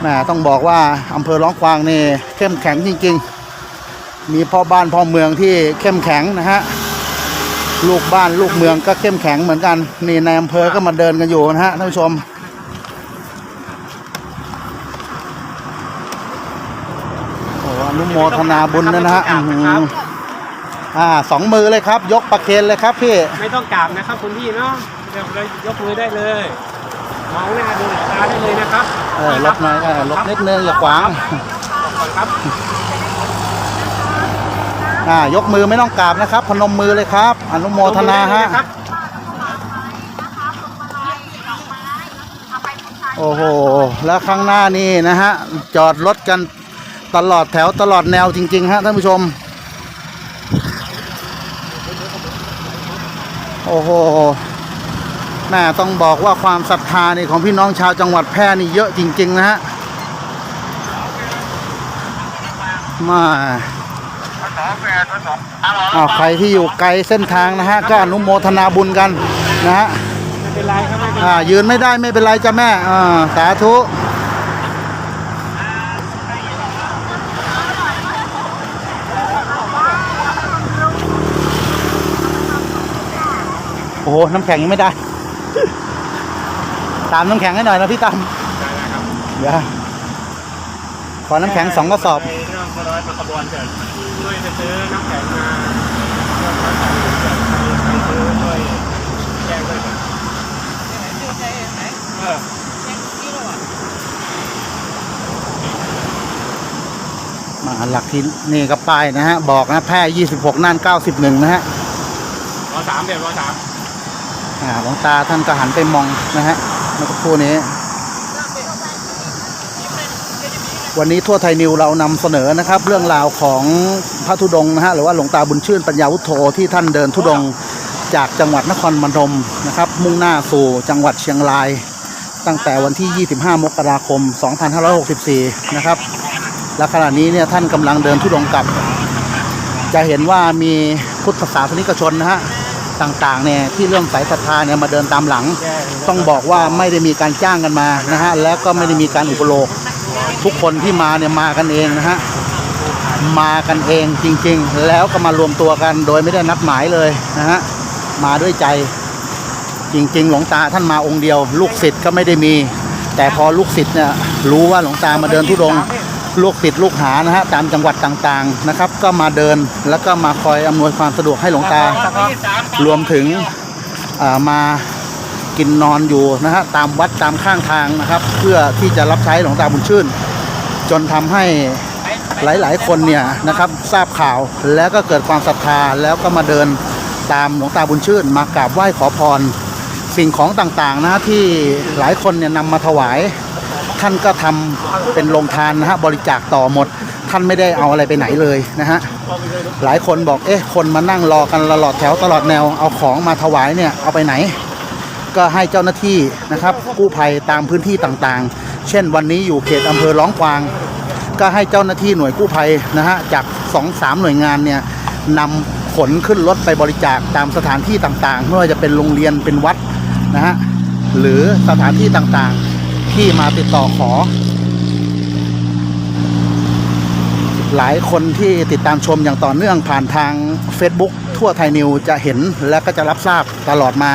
แหมต้องบอกว่าอำเภอร้องกวางนี่เข้มแข็งจริง ๆ มีพ่อบ้านพ่อเมืองที่เข้มแข็งนะฮะลูกบ้านลูกเมืองก็เข้มแข็งเหมือนกัน นี่ในอำเภอก็มาเดินกันอยู่นะฮะท่านผู้ชมโอ้อนุโมทนาบุญด้วยนะฮะอื้อหืออ่าสองมือเลยครับ ยกประเคนเลยครับพี่ ไม่ต้องกราบนะครับคุณพี่เนาะเดี๋ยวเรายกมือได้เลย มองหน้าดูหน้าตาได้เลยนะครับเออลบหน่อยเออลบนิดนึงอย่าขวางก่อนครับอ่ายกมือไม่ต้องกราบนะครับ พนมมือเลยครับ อนุโมทนาฮะครับโอ้โห แล้วข้างหน้านี่นะฮะ จอดรถกันตลอดแถวตลอดแนวจริง ๆ ฮะท่านผู้ชม โอ้โห แม่ต้องบอกว่าความศรัทธานี่ของพี่น้องชาวจังหวัดแพร่นี่เยอะจริง ๆ นะฮะมาอาใครที่อยู่ไกลเส้นทางนะฮะ ก็อนุโมทนาบุญกันนะฮะไม่เป็นไรครับไม่เป็นไรอ่ายืนไม่ได้ไม่เป็นไรจ้ะแม่อ่าสาธุโอ้โห น้ำแข็งยังไม่ได้ ตามน้ำแข็งให้หน่อยนะพี่ตามเดี๋ยวขอน้ำแข็งสองกระสอบ ไปเรื่องก็ร้อยประขบวนเกิดช่วยจะซื้อน้ำแข็งมาเรื่องของการเกิดไปไปซื้อช่วยแจ้งด้วยกันเออมาหลักที่นี่ก็ป้ายนะฮะ บอกนะแพร่ 26น่าน91 นะฮะรอสามเดี๋ยวรอสามอ่าหลวงตาท่านก็หันไปมองนะฮะเมื่อสักครู่นี้ วันนี้ทั่วไทยนิวเรานำเสนอนะครับ เรื่องราวของพระธุดงนะฮะหรือว่าหลวงตาบุญชื่นปัญญาวุฒโธที่ท่านเดินธุดงจากจังหวัดนครพนมนะครับ มุ่งหน้าสู่จังหวัดเชียงราย ตั้งแต่วันที่ 25 มกราคม 2564 นะครับ และขณะนี้เนี่ยท่านกำลังเดินธุดงกลับ จะเห็นว่ามีพุทธศาสนิกชนนะฮะ ต่างๆเนี่ยที่เรื่องสายศรัทธาเนี่ยมาเดินตามหลัง ต้องบอกว่าไม่ได้มีการจ้างกันมานะฮะแล้วก็ไม่ได้มีการอุปโลกทุกคนที่มาเนี่ยมากันเองนะฮะมากันเองจริงๆ แล้วก็มารวมตัวกันโดยไม่ได้นัดหมายเลยนะฮะมาด้วยใจจริง ๆ หลวงตาท่านมาองค์เดียว ลูกศิษย์ก็ไม่ได้มี แต่พอลูกศิษย์เนี่ยรู้ว่าหลวงตามาเดินทุดงค์ ลูกศิษย์ลูกหานะฮะตามจังหวัดต่างๆนะครับ ก็มาเดินแล้วก็มาคอยอำนวยความสะดวกให้หลวงตา รวมถึงอ่ามากินนอนอยู่นะฮะตามวัดตามข้างทางนะครับ เพื่อที่จะรับใช้หลวงตาบุญชื่น จนทำให้หลายๆ คนเนี่ยนะครับทราบข่าวแล้วก็เกิดความศรัทธาแล้วก็มาเดินตามหลวงตาบุญชื่น มากราบไหว้ขอพร สิ่งของต่างๆนะที่หลายคนเนี่ยนำมาถวาย ท่านก็ทำเป็นโรงทานนะฮะบริจาคต่อหมด ท่านไม่ได้เอาอะไรไปไหนเลยนะฮะหลายคนบอกเอ๊ะคนมานั่งรอกันตลอดแถวตลอดแนวเอาของมาถวายเนี่ยเอาไปไหน ก็ให้เจ้าหน้าที่นะครับกู้ภัยตามพื้นที่ต่างๆ เช่นวันนี้อยู่เขตอำเภอร้องกวาง ก็ให้เจ้าหน้าที่หน่วยกู้ภัยนะฮะจากสองสามหน่วยงานเนี่ยนำขนขึ้นรถไปบริจาคตามสถานที่ต่างๆไม่ว่าจะเป็นโรงเรียนเป็นวัดนะฮะหรือสถานที่ต่างๆ ที่มาติดต่อขอ หลายคนที่ติดตามชมอย่างต่อเนื่องผ่านทาง Facebook ทั่วไทยนิวจะเห็นและก็จะรับทราบตลอดมา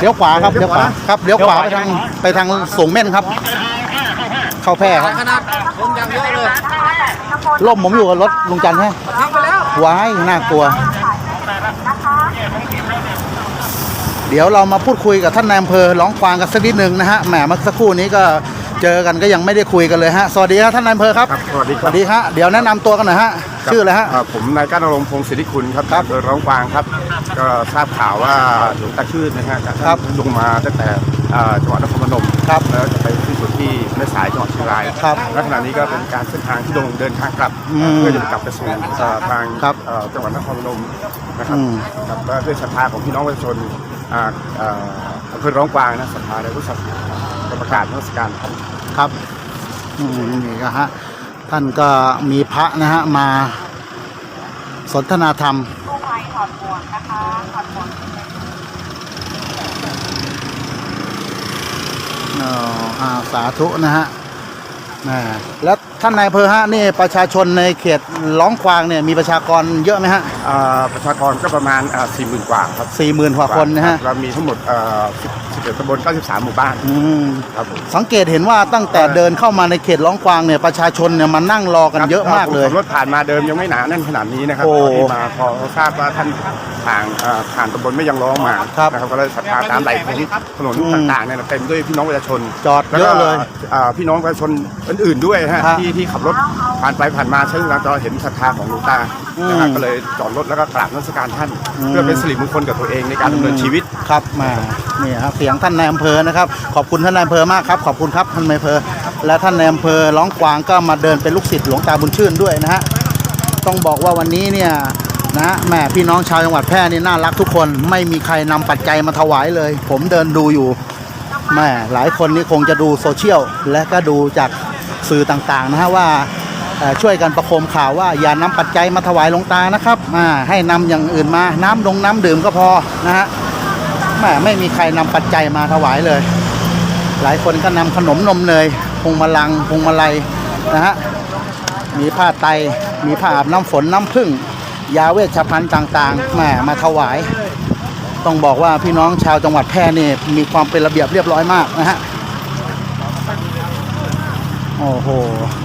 เลี้ยวขวาครับเลี้ยวขวาครับเลี้ยวขวาไปทางไปทางสูงเม่นครับ เข้าแพร่ครับขนาดผมยังเยอะเลย ล่มผมอยู่กับรถลุงจันทร์ให้ทิ้งไปแล้วว้ายน่ากลัว เดี๋ยวเรามาพูดคุยกับท่านนายอำเภอร้องควางกันสักนิดหนึ่งนะฮะแหมเมื่อสักครู่นี้ก็เจอกันก็ยังไม่ได้คุยกันเลยฮะสวัสดีครับท่านนายอำเภอครับครับสวัสดีสครับวัสดีฮะเดี๋ยวแนะนำตัวกันหน่อยฮะชื่ออะไรฮะอ่าผมนายก้านรงค์พงศิริคุณครับครับโดยร้องกวางครับ ก็ทราบข่าวว่าหลวงตาชื่นนะฮะจากครับท่านลงมาตั้งแต่อ่า จังหวัดนครพนมครับแล้วจะไปที่สุดที่แม่สายจังหวัดเชียงรายครับและขณะนี้ก็เป็นการเส้นทางที่ลงเดินทางกลับอืมเพื่อจะกลับไปสู่อ่าทางครับเอ่อจังหวัดนครพนมนะครับอืมครับก็ด้วยศรัทธาของพี่น้องประชาชนอ่าอ่าอำเภอร้องกวางนะศรัทธาในพุทธศาสนาก็ประกาศนมัสการครับครับอืมนี่ก็ฮะท่านก็มีพระนะฮะมาสนทนาธรรมกู้ภัยถอดหมวกนะคะถอดหมวก อ๋ออา สาธุนะฮะแหม่แล้ว ท่านนายอำเพอฮะนี่ประชาชนในเขตร้องควางเนี่ยมีประชากรเยอะไหมฮะอ่าประชากรก็ประมาณสี่หมื่นกว่าครับสี่หมื่นกว่าคนนะฮะเรามีทั้งหมดสิบเอ็ดตำบล93หมู่บ้านอืมครับผมสังเกตเห็นว่าตั้งแต่เดินเข้ามาในเขตร้องกวางเนี่ยประชาชนเนี่ยมานั่งรอกันเยอะมากเลยรถผ่านมาเดิมยังไม่หนาแน่นขนาดนี้นะครับโอ้ตอนที่มาพอทราบว่าท่านทางเอ่อผ่านตำบลไม่ยังร้องมาครับนะครับก็เลยศรัทธาตามไหลของถนนอืมต่างๆเนี่ยเต็มด้วยพี่น้องประชาชนจอดแล้วเยก็อะเลยอ่าพี่น้องประชาชนอื่นๆด้วยฮะฮะที่ที่ขับรถผ่านไปผ่านมาซึ่งเราจะเห็นศรัทธาของหลวงตานะครับอืมก็เลยจอดรถแล้วก็กราบนมัสการท่านอืมเพื่อเป็นสิริมงคลกับตัวเองในการดำเนินชีวิต ครับมานี่ครับเสียงท่านนายอำเภอนะครับ ขอบคุณท่านนายอำเภอมากครับ ขอบคุณครับท่านนายอำเภอ และท่านนายอำเภอร้องกวางก็มาเดินเป็นลูกศิษย์หลวงตาบุญชื่นด้วยนะฮะ ต้องบอกว่าวันนี้เนี่ยนะแหม่พี่น้องชาวจังหวัดแพร่นี่น่ารักทุกคน ไม่มีใครนำปัจจัยมาถวายเลย ผมเดินดูอยู่แหม่หลายคนนี่คงจะดูโซเชียลและก็ดูจาก สื่อต่างๆนะฮะว่าช่วยกันประโคมข่าวว่าอย่านำปัจจัยมาถวายหลวงตานะครับอ่าให้นำอย่างอื่นมาน้ำดงน้ำดื่มก็พอนะฮะแม่ไม่มีใครนำปัจจัยมาถวายเลย หลายคนก็นำขนมนมเนยพงมาลังพงมาลัยนะฮะมีผ้าไตมีผ้าอาบน้ำฝนน้ำผึ้งยาเวชภัณฑ์ต่างๆแม่มาถวาย ต้องบอกว่าพี่น้องชาวจังหวัดแพร่นี่มีความเป็นระเบียบเรียบร้อยมากนะฮะ โอ้โห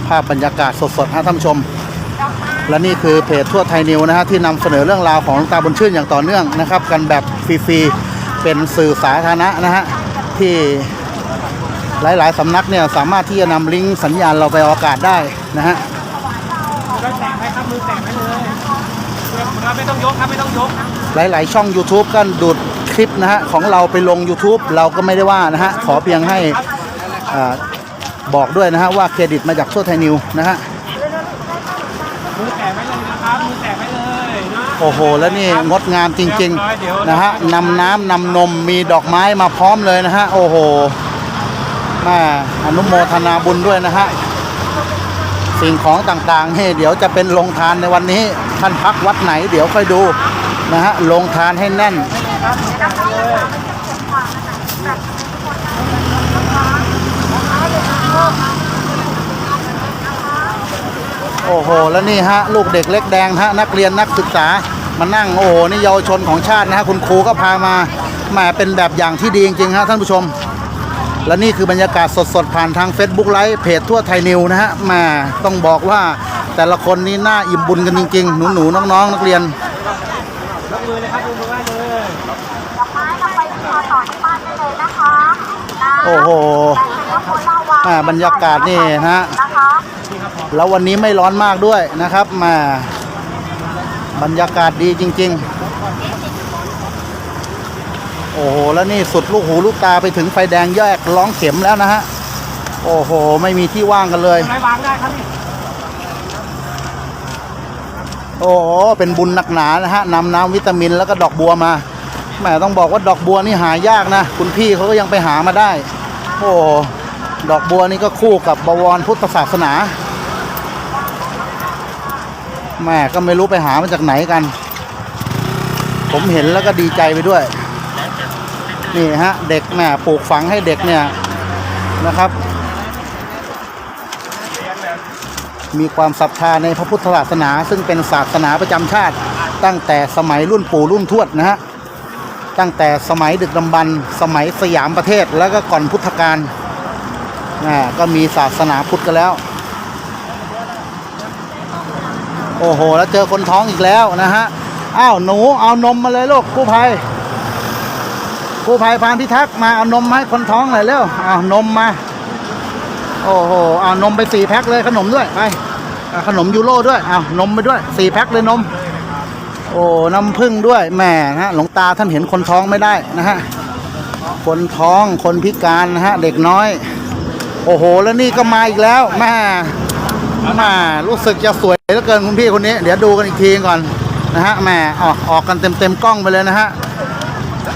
ภาพบรรยากาศสดๆฮะท่านผู้ชม และนี่คือเพจทั่วไทยนิวนะฮะที่นำเสนอเรื่องราวของหลวงตาบุญชื่นอย่างต่อเนื่องนะครับ กันแบบฟรีๆ เป็นสื่อสาธารณะนะฮะที่หลายๆสำนักเนี่ยสามารถที่จะนำลิงก์สัญญาณเราไปออกอากาศได้นะฮะก็แตะให้ครับมือแตะให้เลยเราไม่ต้องยกครับไม่ต้องยกนะหลาย ๆ ช่อง YouTube ก็ดูดคลิปนะฮะของเราไปลง YouTube เราก็ไม่ได้ว่านะฮะขอเพียงให้อ่า บอกด้วยนะฮะว่าเครดิตมาจากทั่วไทยนิวนะฮะมือแตะไว้เลยนะครับมือแตะไว้เลยนะโอ้โห แล้วนี่งดงามจริงๆนะฮะนำน้ำนำนมมีดอกไม้มาพร้อมเลยนะฮะโอ้โหแม่อนุโมทนาบุญด้วยนะฮะสิ่งของต่างๆนี่เดี๋ยวจะเป็นโรงทานในวันนี้ท่านพักวัดไหน เดี๋ยวค่อยดูนะฮะโรงทานให้แน่น โอ้โห แล้วนี่ฮะ ลูกเด็กเล็กแดงฮะนักเรียนนักศึกษามานั่งโอ้โหนี่เยาวชนของชาตินะฮะคุณครูก็พามาแหมาเป็นแบบอย่างที่ดีจริงๆฮะท่านผู้ชม และนี่คือบรรยากาศสดๆ ผ่านทาง Facebook ไลฟ์เพจทั่วไทยนิวนะฮะแหมาต้องบอกว่าแต่ละคนนี่น่าอิ่มบุญกันจริงๆ หนูๆน้องๆ นักเรียนยกมือเลยครับยกมือไว้เลยดอกไม้เราไปที่มาต่อที่บ้านได้เลยนะคะนะโอ้โหแต่เป็นคนละวันอ่าบรรยากาศนี่ฮะนะคะ แล้ววันนี้ไม่ร้อนมากด้วยนะครับ มาบรรยากาศดีจริง ๆ โอ้โห แล้วนี่สุดลูกหูลูกตาไปถึงไฟแดงแยกร้องเข็มแล้วนะฮะ โอ้โห ไม่มีที่ว่างกันเลยไม้วางได้ครับนี่โอ้โหเป็นบุญหนักหนานะฮะนำน้ำวิตามินแล้วก็ดอกบัวมาแหมต้องบอกว่าดอกบัวนี่หายากนะ คุณพี่เขาก็ยังไปหามาได้ โอ้ดอกบัวนี่ก็คู่กับบวรพุทธศาสนา แม่ก็ไม่รู้ไปหามาจากไหนกัน ผมเห็นแล้วก็ดีใจไปด้วย นี่ฮะ เด็กแม่ปลูกฝังให้เด็กเนี่ยนะครับ มีความศรัทธาในพระพุทธศาสนา ซึ่งเป็นศาสนาประจำชาติ ตั้งแต่สมัยรุ่นปู่รุ่นทวดนะฮะตั้งแต่สมัยดึกดำบรรสมัยสยามประเทศแล้วก็ก่อนพุทธกาลอ่ก็มีศาสนาพุทธกันแล้ว โอ้โห แล้วเจอคนท้องอีกแล้วนะฮะ อ้าวหนูเอานมมาเลยลูกกู้ภัยกู้ภัยพานพิทักษ์มาเอานมให้คนท้องหน่อยเร็วเอานมมา โอ้โหเอานมไปสี่แพ็คเลยขนมด้วยไปขนมยูโรด้วยเอานมไปด้วยสี่แพ็คเลยนม โอ้น้ำผึ้งด้วยแหมนะฮะหลวงตาท่านเห็นคนท้องไม่ได้นะฮะคนท้องคนพิการนะฮะเด็กน้อย โอ้โห แล้วนี่ก็มาอีกแล้วแม่แม่รู้สึกจะสวย เหลือเกินคุณพี่คนนี้ เดี๋ยวดูกันอีกทีก่อนนะฮะแหมออกออกกันเต็มเต็มกล้องไปเลยนะฮะ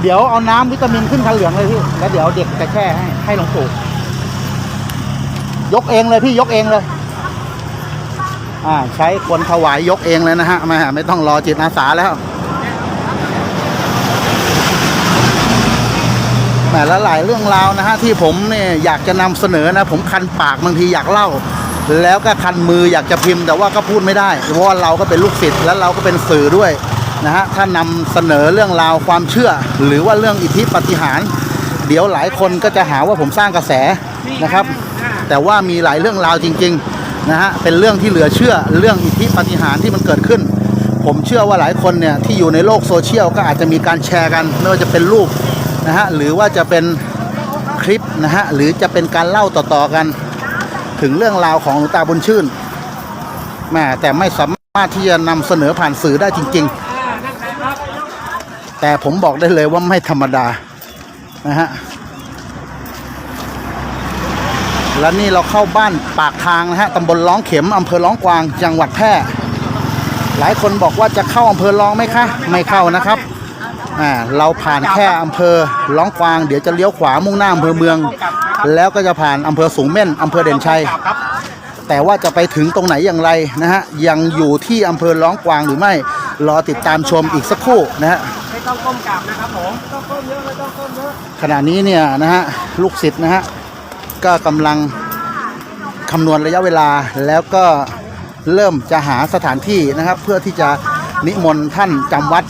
เดี๋ยวเอาน้ำวิตามินขึ้นคันเหลืองเลยพี่ แล้วเดี๋ยวเด็กจะแช่ให้ให้หลวงปู่ยกเองเลยพี่ยกเองเลย อ่าใช้คนถวายยกเองเลยนะฮะไม่ไม่ต้องรอจิตอาสาแล้วแหมแล้วหลายเรื่องราวนะฮะที่ผมเนี่ยอยากจะนำเสนอนะ ผมคันปากบางทีอยากเล่า แล้วก็คันมืออยากจะพิมพ์แต่ว่าก็พูดไม่ได้ เพราะว่าเราก็เป็นลูกศิษย์และเราก็เป็นสื่อด้วยนะฮะถ้านำเสนอเรื่องราวความเชื่อ หรือว่าเรื่องอิทธิปฏิหาร เดี๋ยวหลายคนก็จะหาว่าผมสร้างกระแสนะครับ แต่ว่ามีหลายเรื่องราวจริงๆนะฮะเป็นเรื่องที่เหลือเชื่อเรื่องอิทธิปฏิหารที่มันเกิดขึ้น ผมเชื่อว่าหลายคนเนี่ยที่อยู่ในโลกโซเชียลก็อาจจะมีการแชร์กันไม่ว่าจะเป็นรูปนะฮะหรือว่าจะเป็นคลิปนะฮะหรือจะเป็นการเล่าต่อๆกัน ถึงเรื่องราวของหลวงตาบุญชื่นแม่แต่ไม่สามารถที่จะนำเสนอผ่านสื่อได้จริง ๆ แต่ผมบอกได้เลยว่าไม่ธรรมดานะฮะและนี่เราเข้าบ้านปากทางนะฮะตำบลร้องเข็มอำเภอร้องกวางจังหวัดแพร่ หลายคนบอกว่าจะเข้าอำเภอร้องไหมคะ ไม่เข้านะครับ อ่าเราผ่านแค่อำเภอร้องกวาง เดี๋ยวจะเลี้ยวขวามุ่งหน้าอำเภอเมือง แล้วก็จะผ่านอำเภอสูงเม่นอำเภอเด่นชัย แต่ว่าจะไปถึงตรงไหนอย่างไรนะฮะยังอยู่ที่อำเภอร้องกวางหรือไม่รอติดตามชมอีกสักครู่นะฮะไม่ต้องก้มกราบนะครับผมต้องก้มเยอะไม่ต้องก้มเยอะขณะนี้เนี่ยนะฮะลูกศิษย์นะฮะก็กำลังคำนวณระยะเวลาแล้วก็เริ่มจะหาสถานที่นะครับ เพื่อที่จะนิมนต์ท่านจำวัด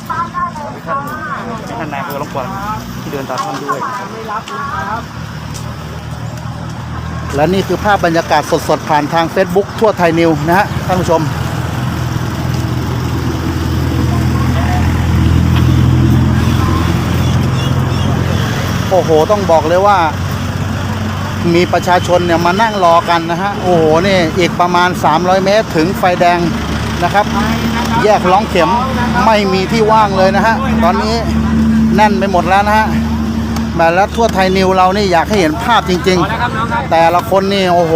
ท่านนายอำเภอลำปางที่เดินตามท่านด้วยและนี่คือภาพบรรยากาศสดๆ ผ่านทาง Facebook ทั่วไทยนิวนะฮะท่านผู้ชมโอ้โห ต้องบอกเลยว่า มีประชาชนเนี่ยมานั่งรอกันนะฮะ โอ้โห นี่อีกประมาณ 300 เมตรถึงไฟแดงนะครับ แยกร้องเข็มไม่มีที่ว่างเลยนะฮะ ตอนนี้ แน่นไปหมดแล้วนะฮะแต่แล้วทั่วไทยนิวเรานี่อยากให้เห็นภาพจริงพอแล้วครับน้องครับๆแต่ละคนนี่โอ้โห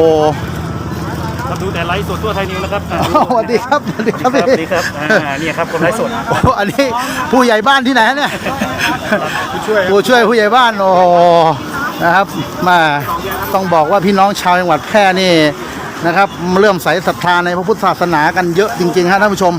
เราดูแต่ไลฟ์สดทั่วไทยนิวนะครับอ่าสวัสดีครับ สวัสดีครับสพี่วัสดีครับอ่าเนี่ยครับคนไลฟ์สดโอ้โหอันนี้ผู้ใหญ่บ้านที่ไหนฮะเนี่ย ผู้ช่วย ผู้ช่วยผู้ใหญ่บ้าน โอ้โหนะครับ มาต้องบอกว่าพี่น้องชาวจังหวัดแพร่นี่นะครับ เริ่อมใสศรัทธาในพระพุทธศาสนากันเยอะจริงๆฮะท่านผู้ชม